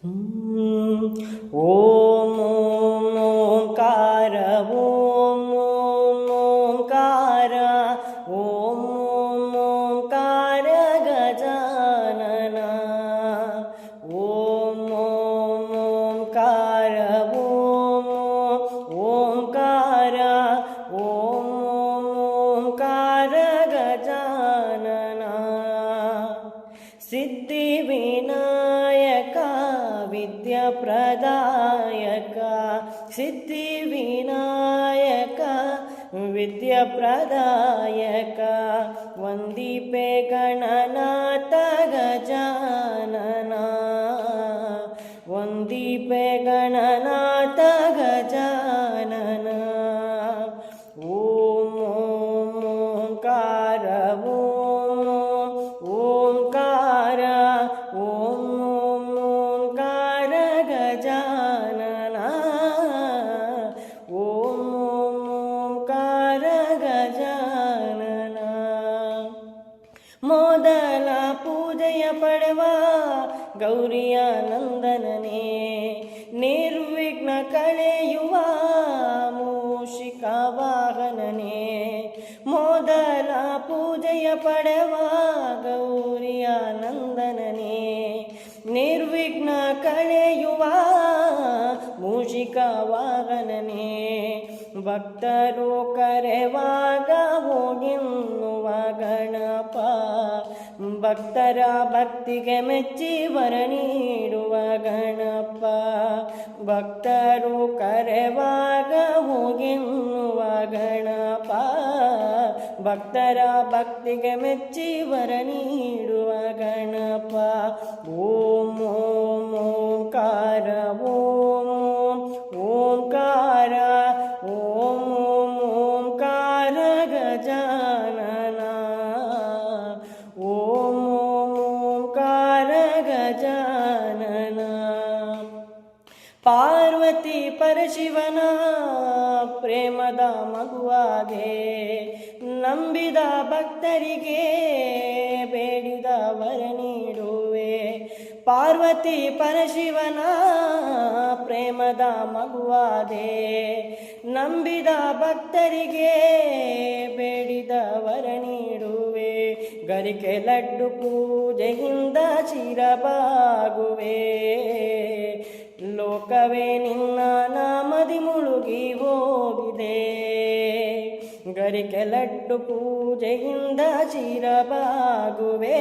ಓಂ ಓಂ ಓಂಕಾರ ಓಂ ಓಂ ಓಂಕಾರ ಓಂ ಓಂ ಓಂಕಾರ ಗಜಾನನ ಓಂ ಓಂ ಓಂಕಾರ ಓಂ ಓಂಕಾರ ಓಂ ಓಂ ಓಂಕಾರ ಗಜಾನನ ಸಿದ್ಧಿವಿನಾಯಕ ವಿದ್ಯಾಪ್ರದಾಯಕ ಸಿದ್ಧಿವಿನಾಯಕ ವಿದ್ಯಾಪ್ರದಾಯಕ ವಂದಿಪೆ ಗಣನಾಥ ಗಜಾನನ ವಂದಿಪೆ ಮೊದಲ ಪೂಜೆಯ ಪಡೆವ ಗೌರಿಯ ನಂದನನೇ ನಿರ್ವಿಘ್ನ ಕಳೆಯುವ ಮೂಷಿಕ ವಾಹನನೇ. ಮೊದಲ ಪೂಜೆಯ ಪಡೆವ ಗೌರಿಯ ನಂದನನೇ ನಿರ್ವಿಘ್ನ ಕಳೆಯುವ ಮೂಷಿಕ ವಾಹನನೇ. ಭಕ್ತರು ಕರೆವಾಗ ಹೋಗೆನ್ನುವ ಗಣಪ. ಭಕ್ತರ ಭಕ್ತಿಗೆ ಮೆಚ್ಚಿ ವರ ನೀಡುವ ಗಣಪ. ಭಕ್ತರು ಕರೆವಾಗ ಹೋಗೆನ್ನುವ ಗಣಪ. ಭಕ್ತರ ಭಕ್ತಿಗೆ ಮೆಚ್ಚಿ ವರ ನೀಡುವ ಗಣಪ. ಓಂ ಪರಶಿವನ ಪ್ರೇಮದ ಮಗುವಾದೆ, ನಂಬಿದ ಭಕ್ತರಿಗೆ ಬೇಡಿದ ವರ ನೀಡುವೆ ಪಾರ್ವತಿ ಪರಶಿವನ ಪ್ರೇಮದ ಮಗುವಾದೆ, ನಂಬಿದ ಭಕ್ತರಿಗೆ ಬೇಡಿದ ವರ ನೀಡುವೆ ಗರಿಕೆ ಲಡ್ಡು ಪೂಜೆಯಿಂದ ಚಿರಬಾಗುವೆ ಗರಿಕೆ ಲಡ್ಡು ಪೂಜೆಯಿಂದ ಚಿರಬಾಗುವೆ